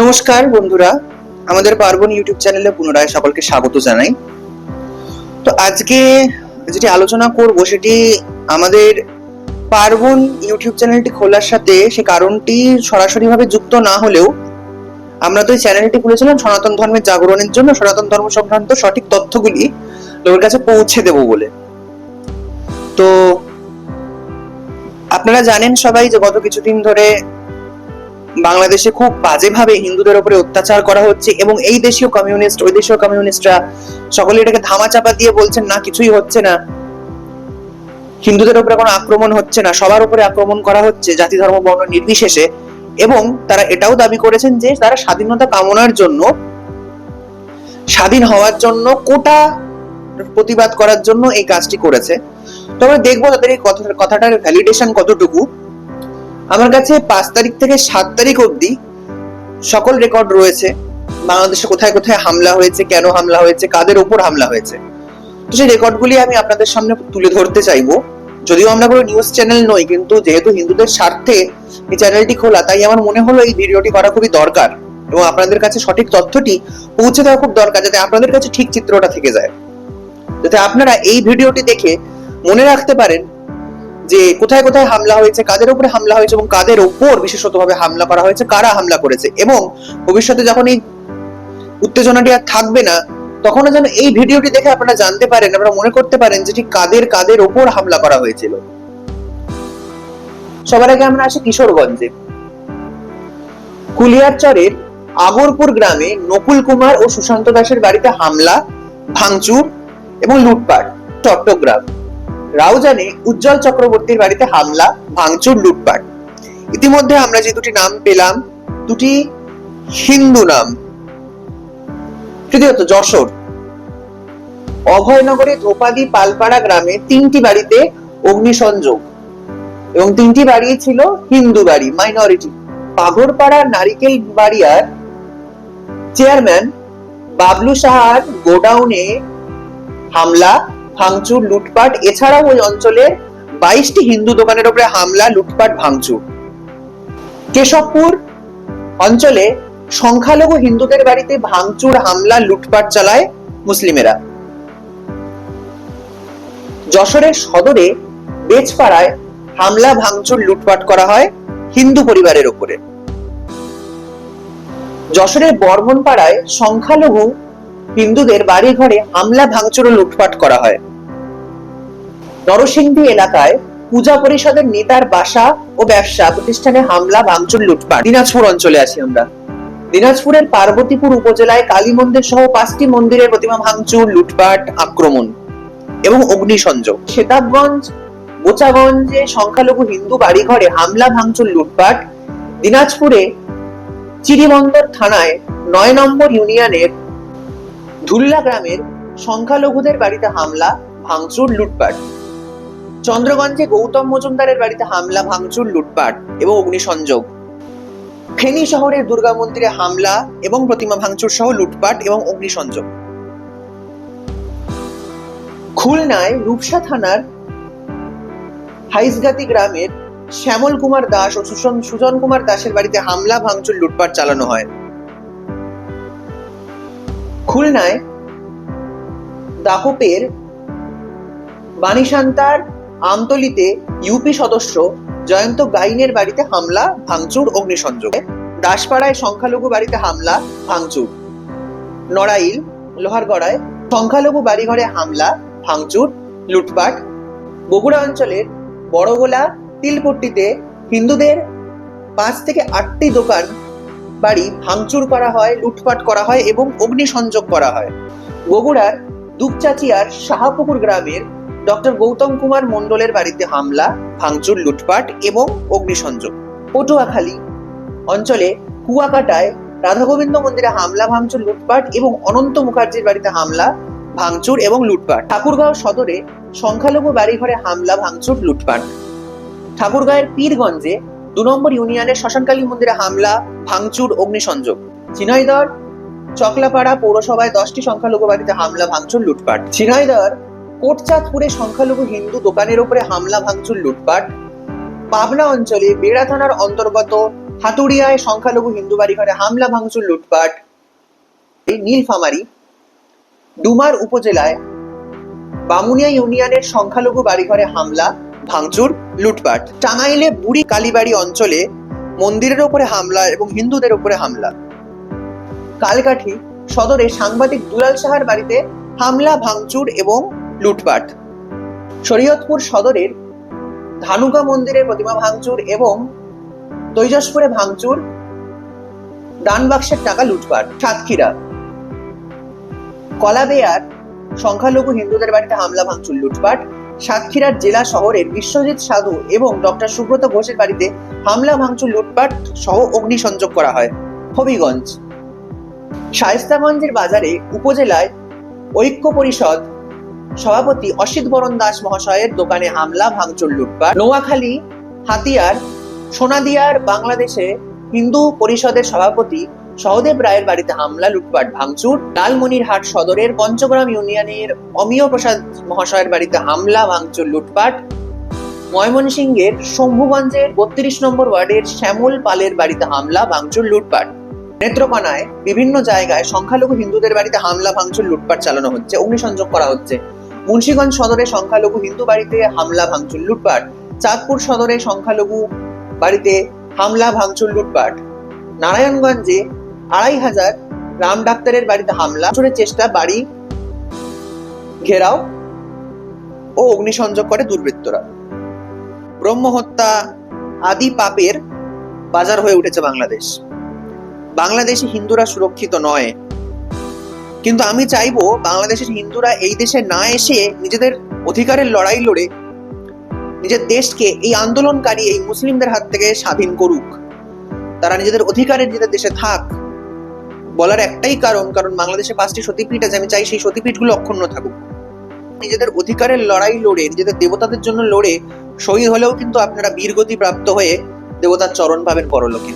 নমস্কার বন্ধুরা, আমাদের পার্বণ ইউটিউব চ্যানেলে পুনরায় সকলকে স্বাগত জানাই। তো আজকে যেটি আলোচনা করব সেটি আমাদের পার্বণ ইউটিউব চ্যানেলটি খোলার সাথে সে কারণটি সরাসরিভাবে যুক্ত না হলেও আমরা তো এই চ্যানেলটি খুলেছিলাম সনাতন ধর্মের জাগরণের জন্য, সনাতন ধর্ম সংক্রান্ত সঠিক তথ্যগুলি লোকের কাছে পৌঁছে দেব বলে। তো আপনারা জানেন সবাই যে গত কিছুদিন ধরে বাংলাদেশে খুব বাজেভাবে হিন্দুদের উপরে অত্যাচার করা হচ্ছে এবং এই দেশীয় কমিউনিস্ট, ওই দেশীয় কমিউনিস্টরা সকলে এটাকে ধামাচাপা দিয়ে বলছেন, না, কিছুই হচ্ছে না। হিন্দুদের উপরে কোনো আক্রমণ হচ্ছে না। সবার উপরে আক্রমণ করা হচ্ছে জাতি, ধর্ম, বর্ণ নির্বিশেষে এবং তারা এটাও দাবি করেছেন যে তারা স্বাধীনতা কামনার জন্য, স্বাধীন হওয়ার জন্য কোটা প্রতিবাদ করার জন্য এই কাজটি করেছে। তো আমরা দেখব তাদের এই কথাটার ভ্যালিডেশন কতটুকু। আমার কাছে পাঁচ তারিখ থেকে সাত তারিখ অবধি সকল রেকর্ড রয়েছে। বাংলাদেশে কোথায় কোথায় হামলা হয়েছে, কেন হামলা হয়েছে, কাদের ওপর হামলা হয়েছে। তো সেই রেকর্ডগুলি আমি আপনাদের সামনে তুলে ধরতে চাইব। যদিও আমরা কোনো নিউজ চ্যানেল নই, কিন্তু যেহেতু হিন্দুদের স্বার্থে এই চ্যানেলটি খোলা, তাই আমার মনে হলো এই ভিডিওটি করা খুবই দরকার এবং আপনাদের কাছে সঠিক তথ্যটি পৌঁছে দেওয়া খুব দরকার যাতে আপনাদের কাছে ঠিক চিত্রটা থেকে যায়। যাতে আপনারা এই ভিডিওটি দেখে মনে রাখতে পারেন যে কোথায় কোথায় হামলা হয়েছে, কাদের উপরে হামলা হয়েছে এবং কাদের ওপর বিশেষতভাবে হামলা করা হয়েছে, কারা হামলা করেছে এবং ভবিষ্যতে যখন এই উত্তেজনাটি আর থাকবে না, তখনও যেন এই ভিডিওটি দেখে আপনারা জানতে পারেন, আপনারা মনে করতে পারেন যে ঠিক কাদের কাদের ওপর হামলা করা হয়েছিল। সবার আগে আমরা আসি কিশোরগঞ্জে। কুলিয়ারচরের আগরপুর গ্রামে নকুল কুমার ও সুশান্ত দাসের বাড়িতে হামলা, ভাঙচুর এবং লুটপাট, চট্টগ্রাম। রাউজানে উজ্জ্বল চক্রবর্তীর বাড়িতে হামলা, ভাঙচুর, লুটপাট। ইতিমধ্যে আমরা যে দুটি নাম পেলাম, দুটি হিন্দু নাম। তৃতীয়ত যশোর। অভয়নগরে ধোপাদি পালপাড়া গ্রামে তিনটি বাড়িতে অগ্নিসংযোগ এবং তিনটি বাড়ি ছিল হিন্দু বাড়ি মাইনরিটি পাগরপাড়া নারিকেল বাড়িয়ার চেয়ারম্যান বাবলু সাহার গোডাউনে হামলা ভাঙচুর, লুটপাট, এছাড়াও ওই অঞ্চলের বাইশটি হিন্দু দোকানের উপরে হামলা, লুটপাট, ভাঙচুর। কেশবপুর অঞ্চলে সংখ্যালঘু হিন্দুদের বাড়িতে ভাঙচুর, হামলা, লুটপাট চালায় মুসলিমেরা। যশোরের সদরে বেজপাড়ায় হামলা, ভাঙচুর, লুটপাট করা হয় হিন্দু পরিবারের উপরে যশোরের বর্মনপাড়ায় সংখ্যালঘু হিন্দুদের বাড়ি ঘরে হামলা, ভাঙচুর ও লুটপাট করা হয়। নরসিংদী এলাকায় পূজা পরিষদের নেতার বাসা ও ব্যবসা প্রতিষ্ঠানে হামলা, ভাঙচুর, লুটপাট। দিনাজপুর অঞ্চলে আছি আমরা। দিনাজপুরের পার্বতীপুর উপজেলায় কালী মন্দির সহ পাঁচটি মন্দিরের প্রতিমা ভাঙচুর, লুটপাট, আক্রমণ এবং অগ্নিসংযোগ। সেতাবগঞ্জ বোচাগঞ্জে সংখ্যালঘু হিন্দু বাড়িঘরে হামলা, ভাঙচুর, লুটপাট। দিনাজপুরে চিরিবন্দর থানায় নয় নম্বর ইউনিয়নের ধুল্লা গ্রামের সংখ্যালঘুদের বাড়িতে হামলা, ভাঙচুর, লুটপাট। চন্দ্রগঞ্জে গৌতম মজুমদারের বাড়িতে হামলা, ভাঙচুর, লুটপাট এবং অগ্নিসংযোগ। ফেনী শহরের দুর্গা মন্দিরে হামলা এবং প্রতিমা ভাঙচুর সহ লুটপাট এবং অগ্নিসংযোগ। খুলনায় রূপসা থানার হাইসগাতি গ্রামের শ্যামল কুমার দাস ও সুজন সুজন কুমার দাসের বাড়িতে হামলা, ভাঙচুর, লুটপাট চালানো হয়। খুলনায় দাহপের বানিসান্তার আমতলিতে ইউপি সদস্য জয়ন্ত গাইনের বাড়িতে হামলা, ভাঙচুর, অগ্নিসংযোগ। দাসপাড়ায় সংখ্যালঘু বাড়িতে হামলা, ভাঙচুর। নড়াইল, লোহারগড়ায় সংখ্যালঘু বাড়িঘরে হামলা, ভাঙচুর, লুটপাট। বগুড়া অঞ্চলের বড়গোলা তিলপট্টিতে হিন্দুদের পাঁচ থেকে আটটি দোকান বাড়ি ভাঙচুর করা হয়, লুটপাট করা হয় এবং অগ্নিসংযোগ করা হয়। বগুড়ার দুপচাচিয়ার শাহাপুকুর গ্রামের ডক্টর গৌতম কুমার মণ্ডলের বাড়িতে হামলা, ভাঙচুর, লুটপাট এবং অগ্নিসংযোগ। পটুয়াখালী অঞ্চলে কুয়াকাটায় রাধা গোবিন্দ মন্দিরে হামলা, ভাঙচুর, লুটপাট এবং অনন্ত মুখার্জির বাড়িতে হামলা, ভাঙচুর এবং লুটপাট। ঠাকুরগাঁও সদরে সংখ্যালঘু বাড়িঘরে হামলা, ভাঙচুর, লুটপাট। ঠাকুরগাঁয়ের পীরগঞ্জে দু নম্বর ইউনিয়নের শ্মশানকালী মন্দিরে হামলা, ভাঙচুর, অগ্নিসংযোগ। ঝিনাইদর চকলাপাড়া পৌরসভায় দশটি সংখ্যালঘু বাড়িতে হামলা, ভাঙচুর, লুটপাট। ঝিনাইদর কোটচাঁদপুরে সংখ্যালঘু হিন্দু দোকানের উপরে হামলা, ভাঙচুর, লুটপাট। পাবনা অঞ্চলে বেড়া থানার অন্তর্গত হাতুড়িয়ায় সংখ্যালঘু হিন্দু বাড়ি ঘরে হামলা, ভাঙচুর, লুটপাট। এই নীলফামারি, ডুমার উপজেলায় বামুনিয়া ইউনিয়নের সংখ্যালঘু বাড়িঘরে হামলা ভাঙচুর, লুটপাট। টাঙ্গাইলে বুড়ি কালীবাড়ি অঞ্চলে মন্দিরের ওপরে হামলা এবং হিন্দুদের ওপরে হামলা। কালকাঠি সদরে সাংবাদিক দুলাল সাহার বাড়িতে হামলা, ভাঙচুর এবং লুটপাট। শরীয়তপুর সদরের ধানুকা মন্দিরের প্রতিমা ভাঙচুর এবং তৈজসপুরে ভাঙচুর দান বাক্সের টাকা লুটপাট, সাতক্ষীরা। কলাবেয়ার সংখ্যালঘু হিন্দুদের বাড়িতে হামলা, ভাঙচুর, লুটপাট। সাতক্ষীরার জেলা শহরের বিশ্বজিৎ সাধু এবং ডক্টর সুব্রত ঘোষের বাড়িতে হামলা, ভাঙচুর, লুটপাট সহ অগ্নিসংযোগ করা হয়। হবিগঞ্জ। শায়স্তাগঞ্জের বাজারে উপজেলায় ঐক্য পরিষদ সভাপতি অসিত বরণ দাস মহাশয়ের দোকানে হামলা, ভাঙচুর, লুটপাট। নোয়াখালী, হাতিয়ার, সোনাদিয়ার বাংলাদেশে হিন্দু পরিষদের সভাপতি সহদেব রায়ের বাড়িতে হামলা, লুটপাট, ভাঙচুর। লালমনিরহাট সদরের পঞ্চগ্রাম ইউনিয়নের অমিয় প্রসাদ মহাশয়ের বাড়িতে হামলা, ভাঙচুর, লুটপাট। ময়মনসিংহের শম্ভুগঞ্জের বত্রিশ নম্বর ওয়ার্ডের শ্যামল পালের বাড়িতে হামলা, ভাঙচুর, লুটপাট। নেত্রকোনায় বিভিন্ন জায়গায় সংখ্যালঘু হিন্দুদের বাড়িতে হামলা, ভাঙচুর, লুটপাট চালানো হচ্ছে, অগ্নিসংযোগ করা হচ্ছে। মুন্সীগঞ্জ সদরে সংখ্যালঘু হিন্দু বাড়িতে হামলা, ভাঙচুর, লুটপাট। চাঁদপুর সদরে সংখ্যালঘু বাড়িতে হামলা, ভাঙচুর, লুটপাট। নারায়ণগঞ্জে আড়াই হাজার রাম ডাক্তারের বাড়িতে হামলা চেষ্টা, বাড়ি ঘেরাও ও অগ্নিসংযোগ করে দুর্বৃত্তরা। ব্রহ্মহত্যা আদি পাপের বাজার হয়ে উঠেছে বাংলাদেশ। বাংলাদেশে হিন্দুরা সুরক্ষিত নয়। কিন্তু আমি চাইব বাংলাদেশের হিন্দুরা এই দেশে না এসে নিজেদের অধিকারের লড়াই লড়ে, নিজের দেশকে এই আন্দোলনকারী, এই মুসলিমদের হাত থেকে স্বাধীন করুক। তারা নিজেদের অধিকারে নিজেদের দেশে থাক। বলার একটাই কারণ কারণ বাংলাদেশে পাঁচটি সতীপীঠ আছে, আমি চাই সেই সতীপীঠগুলো অক্ষুণ্ণ থাকুক। নিজেদের অধিকারের লড়াই লড়ে, নিজেদের দেবতাদের জন্য লড়ে, শহীদ হলেও কিন্তু আপনারা বীরগতি প্রাপ্ত হয়ে দেবতার চরণ পাবেন পরলোকে।